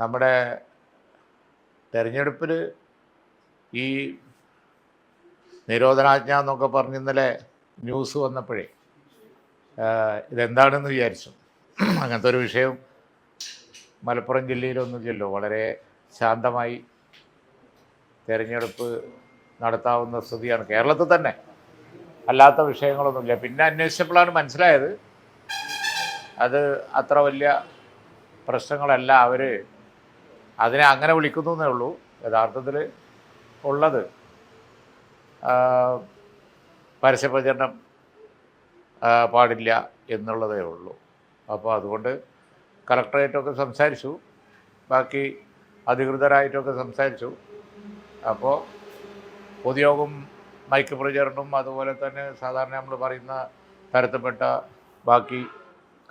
നമ്മുടെ തെരഞ്ഞെടുപ്പിൽ ഈ നിരോധനാജ്ഞ എന്നൊക്കെ പറഞ്ഞ് ഇന്നലെ ന്യൂസ് വന്നപ്പോഴേ ഇതെന്താണെന്ന് വിചാരിച്ചു. അങ്ങനത്തെ ഒരു വിഷയം മലപ്പുറം ജില്ലയിലൊന്നുമില്ലല്ലോ. വളരെ ശാന്തമായി തിരഞ്ഞെടുപ്പ് നടത്താവുന്ന സ്ഥിതിയാണ്. കേരളത്തിൽ തന്നെ അല്ലാത്ത വിഷയങ്ങളൊന്നുമില്ല. പിന്നെ അന്വേഷിച്ചപ്പോഴാണ് മനസ്സിലായത് അത് അത്ര വലിയ പ്രശ്നങ്ങളല്ല. അവർ അതിനെ അങ്ങനെ വിളിക്കുന്നു എന്നേ ഉള്ളൂ. യഥാർത്ഥത്തിൽ ഉള്ളത് പരസ്യ പരസ്യപ്രചരണം പാടില്ല എന്നുള്ളതേ ഉള്ളൂ. അപ്പോൾ അതുകൊണ്ട് കളക്ടറേറ്റൊക്കെ സംസാരിച്ചു. ബാക്കി അധികൃതരായിട്ടൊക്കെ സംസാരിച്ചു. അപ്പോൾ പൊതുയോഗം മൈക്ക് പ്രചരണവും അതുപോലെ തന്നെ സാധാരണ നമ്മൾ പറയുന്ന തരത്തിൽപ്പെട്ട ബാക്കി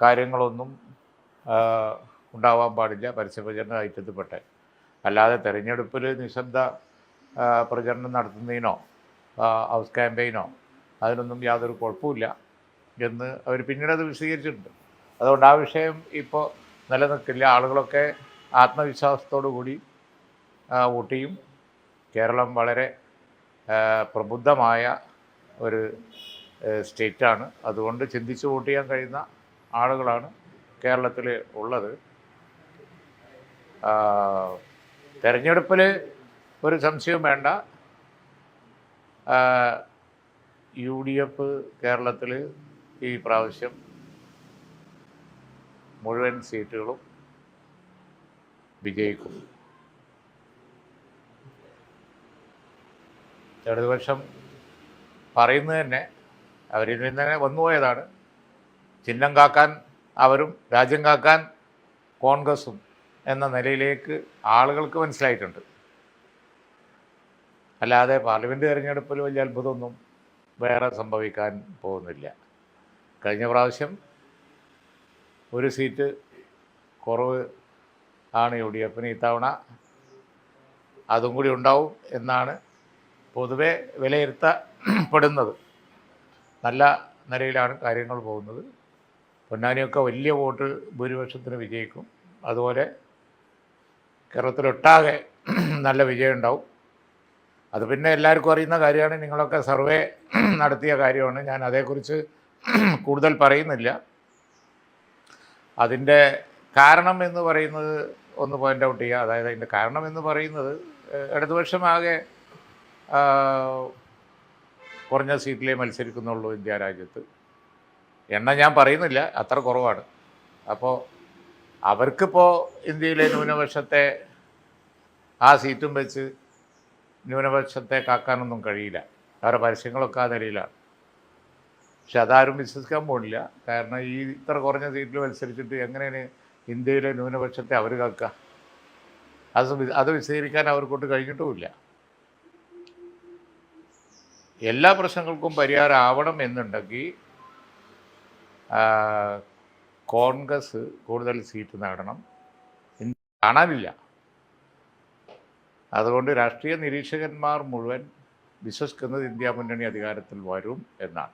കാര്യങ്ങളൊന്നും ഉണ്ടാവാൻ പാടില്ല. പരസ്യപ്രചരണ ഐറ്റത്തിൽപ്പെട്ട അല്ലാതെ തെരഞ്ഞെടുപ്പിൽ നിശബ്ദ പ്രചരണം നടത്തുന്നതിനോ ഹൗസ് ക്യാമ്പയിനോ അതിനൊന്നും യാതൊരു കുഴപ്പമില്ല എന്ന് അവർ പിന്നീട് അത് വിശദീകരിച്ചിട്ടുണ്ട്. അതുകൊണ്ട് ആ വിഷയം ഇപ്പോൾ നിലനിൽക്കില്ല. ആളുകളൊക്കെ ആത്മവിശ്വാസത്തോടു കൂടി വോട്ട് കേരളം വളരെ പ്രബുദ്ധമായ ഒരു സ്റ്റേറ്റാണ്. അതുകൊണ്ട് ചിന്തിച്ച് വോട്ട് ചെയ്യാൻ കഴിയുന്ന ആളുകളാണ് കേരളത്തിൽ ഉള്ളത്. തെരഞ്ഞെടുപ്പിൽ ഒരു സംശയവും വേണ്ട. യു ഡി എഫ് കേരളത്തിൽ ഈ പ്രാവശ്യം മുഴുവൻ സീറ്റുകളും വിജയിക്കും. ഇടതുപക്ഷം പറയുന്നത് തന്നെ അവരിൽ നിന്ന് തന്നെ വന്നുപോയതാണ്. ചിഹ്നം കാക്കാൻ അവരും രാജ്യം കാക്കാൻ കോൺഗ്രസും എന്ന നിലയിലേക്ക് ആളുകൾക്ക് മനസ്സിലായിട്ടുണ്ട്. അല്ലാതെ പാർലമെന്റ് തിരഞ്ഞെടുപ്പിൽ വലിയ അത്ഭുതമൊന്നും വേറെ സംഭവിക്കാൻ പോകുന്നില്ല. കഴിഞ്ഞ പ്രാവശ്യം ഒരു സീറ്റ് കുറവ് ആണ് യു ഡി എഫിന് ഇത്തവണ. അതും കൂടി ഉണ്ടാവും എന്നാണ് പൊതുവെ വിലയിരുത്തപ്പെടുന്നത്. നല്ല നിലയിലാണ് കാര്യങ്ങൾ പോകുന്നത്. പൊന്നാനിയൊക്കെ വലിയ വോട്ട് ഭൂരിപക്ഷത്തിന് വിജയിക്കും. അതുപോലെ കേരളത്തിലൊട്ടാകെ നല്ല വിജയം ഉണ്ടാവും. അത് പിന്നെ എല്ലാവർക്കും അറിയുന്ന കാര്യമാണ്. നിങ്ങളൊക്കെ സർവേ നടത്തിയ കാര്യമാണ്. ഞാൻ അതേക്കുറിച്ച് കൂടുതൽ പറയുന്നില്ല. അതിന്റെ കാരണം എന്ന് പറയുന്നത് ഒന്ന് പോയിന്റ് ഔട്ട് ചെയ്യുക. അതായത് അതിന്റെ കാരണം എന്ന് പറയുന്നത് ഇടതുപക്ഷമാകെ കുറഞ്ഞ സീറ്റിലേ മത്സരിക്കുന്നുള്ളൂ ഇന്ത്യ രാജ്യത്ത്. എണ്ണം ഞാൻ പറയുന്നില്ല അത്ര കുറവാണ്. അപ്പോൾ അവർക്കിപ്പോൾ ഇന്ത്യയിലെ ന്യൂനപക്ഷത്തെ ആ സീറ്റും വെച്ച് ന്യൂനപക്ഷത്തെ കാക്കാനൊന്നും കഴിയില്ല. അവരുടെ പരസ്യങ്ങളൊക്കെ ആ നിലയിലാണ്. പക്ഷെ അതാരും വിശ്വസിക്കാൻ പോണില്ല. കാരണം ഈ ഇത്ര കുറഞ്ഞ സീറ്റിൽ മത്സരിച്ചിട്ട് എങ്ങനെയാണ് ഇന്ത്യയിലെ ന്യൂനപക്ഷത്തെ അവർ കാക്കുക അത് അത് വിശദീകരിക്കാൻ അവർക്കൊണ്ട് കഴിഞ്ഞിട്ടുമില്ല. എല്ലാ പ്രശ്നങ്ങൾക്കും പരിഹാരം ആവണം എന്നുണ്ടെങ്കിൽ കോൺഗ്രസ് കൂടുതൽ സീറ്റ് നേടണം. കാണാനില്ല. അതുകൊണ്ട് രാഷ്ട്രീയ നിരീക്ഷകന്മാർ മുഴുവൻ വിശ്വസിക്കുന്നത് ഇന്ത്യ മുന്നണി അധികാരത്തിൽ വരും എന്നാണ്.